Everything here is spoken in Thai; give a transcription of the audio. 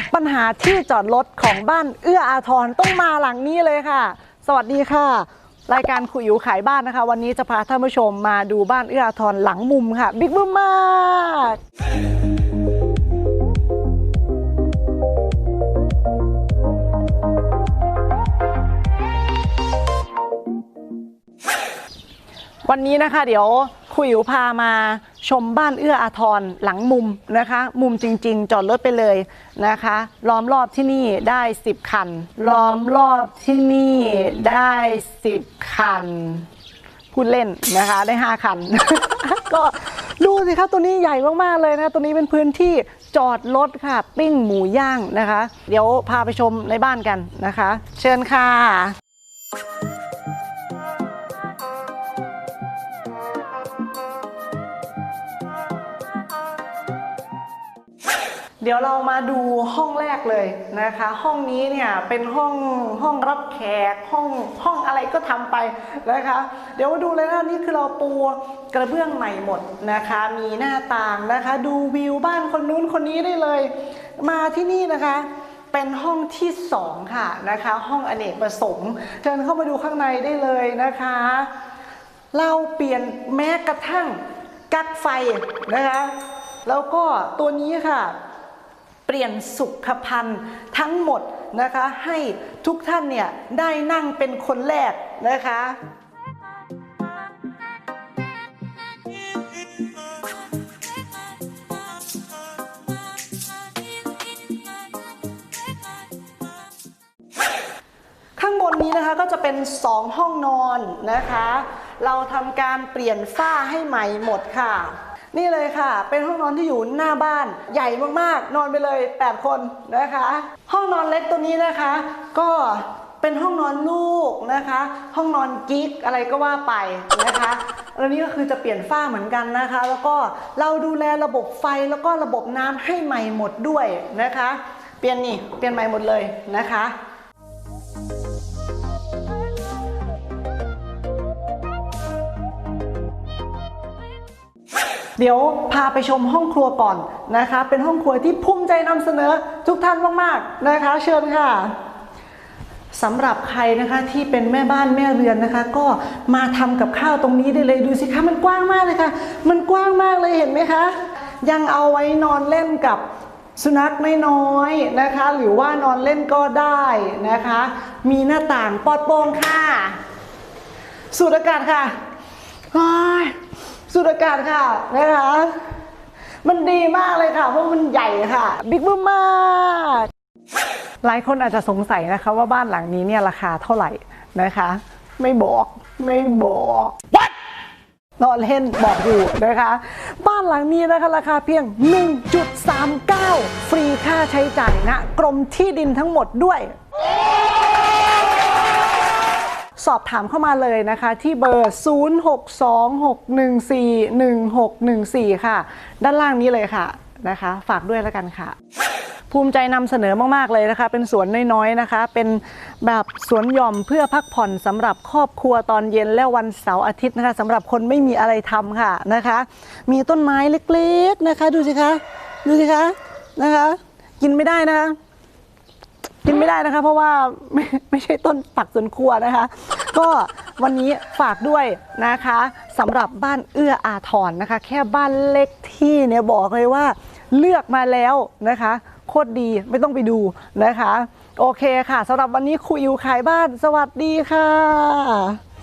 บปัญหาที่จอดรถของบ้านเอื้ออาทรต้องมาหลังนี้เลยค่ะ สวัสดีค่ะ รายการคุยอยู่ขายบ้านนะคะ วันนี้จะพาท่านผู้ชมมาดูบ้านเอื้ออาทรหลังมุมค่ะ บิ๊กบึ้มมากวันนี้นะคะ เดี๋ยว คุยอยู่พามาชมบ้านเอื้ออาทรหลังมุมนะคะ มุมจริง ๆ จอดรถไปเลยนะคะ ล้อมรอบที่นี่ได้ 10 คัน ล้อมรอบที่นี่ได้ 10 คัน พูดเล่นนะคะได้ 5 คัน ก็ดูสิครับตัวนี้ใหญ่มากๆเลยนะตัวนี้เป็นพื้นที่จอดรถค่ะ ปิ้งหมูย่างนะคะ เดี๋ยวพาไปชมในบ้านกันนะคะ เชิญค่ะ เดี๋ยวเรามาดูห้องแรกเลยนะคะ ห้องนี้เนี่ยเป็นห้องห้องรับแขกห้องห้องอะไรก็ทำไปนะคะ เดี๋ยวมาดูเลยนะนี่คือเราปูกระเบื้องใหม่หมดนะคะ มีหน้าต่างนะคะ ดูวิวบ้านคนนู้นคนนี้ได้เลย มาที่นี่นะคะเป็นห้องที่สองค่ะนะคะ ห้องอเนกประสงค์เชิญเข้ามาดูข้างในได้เลยนะคะ เราเปลี่ยนแม้กระทั่งกักไฟนะคะ แล้วก็ตัวนี้ค่ะ เปลี่ยนสุขภัณฑ์ทั้งหมดนะคะให้ทุกท่านเนี่ยได้นั่งเป็นคนแรกนะคะข้างบนนี้นะคะก็จะเป็น 2 ห้องนอนนะคะ เราทำการเปลี่ยนฝ้าให้ใหม่หมดค่ะ นี่เลยค่ะ เป็นห้องนอนที่อยู่หน้าบ้าน ใหญ่มากๆ นอนไปเลย 8 คนนะคะ ห้องนอนเล็กตัวนี้นะคะ ก็เป็นห้องนอนลูกนะคะ ห้องนอนกิ๊กอะไรก็ว่าไปนะคะแล้วนี้ก็คือจะเปลี่ยนฝ้าเหมือนกันนะคะ แล้วก็เราดูแลระบบไฟแล้วก็ระบบน้ำให้ใหม่หมดด้วยนะคะ เปลี่ยนนี่เปลี่ยนใหม่หมดเลยนะคะ เดี๋ยวพาไปชมห้องครัวก่อนนะคะ เป็นห้องครัวที่ภูมิใจนำเสนอทุกท่านมากๆนะคะ เชิญค่ะสำหรับใครนะคะที่เป็นแม่บ้านแม่เรือนนะคะ ก็มาทำกับข้าวตรงนี้ได้เลยดูสิคะมันกว้างมากเลยค่ะ มันกว้างมากเลยเห็นไหมคะ ยังเอาไว้นอนเล่นกับสุนัขไม่น้อยนะคะ หรือว่านอนเล่นก็ได้นะคะ มีหน้าต่างปลอดโปร่งค่ะ สูดอากาศค่ะอ้ย สูดอากาศค่ะนะคะ มันดีมากเลยค่ะ เพราะมันใหญ่ค่ะ บิ๊กบึ้มมาก หลายคนอาจจะสงสัยนะคะว่าบ้านหลังนี้เนี่ยราคาเท่าไหร่นะคะ ไม่บอกไม่บอก What? นอนเล่นบอกอยู่นะคะ บ้านหลังนี้นะคะราคาเพียง 1.39 ฟรีค่าใช้จ่ายนะ กรมที่ดินทั้งหมดด้วย สอบถามเข้ามาเลยนะคะที่เบอร์ 0626141614 ค่ะ ด้านล่างนี้เลยค่ะนะคะ ฝากด้วยแล้วกันค่ะ ภูมิใจนำเสนอมาก ๆ เลยนะคะ เป็นสวนน้อยๆนะคะ เป็นแบบสวนหย่อมเพื่อพักผ่อนสำหรับครอบครัวตอนเย็นและวันเสาร์อาทิตย์นะคะสำหรับคนไม่มีอะไรทำค่ะนะคะ มีต้นไม้เล็กๆนะคะ ดูสิคะดูสิคะนะคะ กินไม่ได้นะคะ กินไม่ได้นะคะ เพราะว่าไม่ไม่ใช่ต้นผักสวนครัวนะคะ ก็วันนี้ฝากด้วยนะคะสำหรับบ้านเอื้ออาทรนะคะ แค่บ้านเล็กที่เนี่ยบอกเลยว่าเลือกมาแล้วนะคะโคตรดีไม่ต้องไปดูนะคะ โอเคค่ะสำหรับวันนี้คุยอยู่ขายบ้าน สวัสดีค่ะ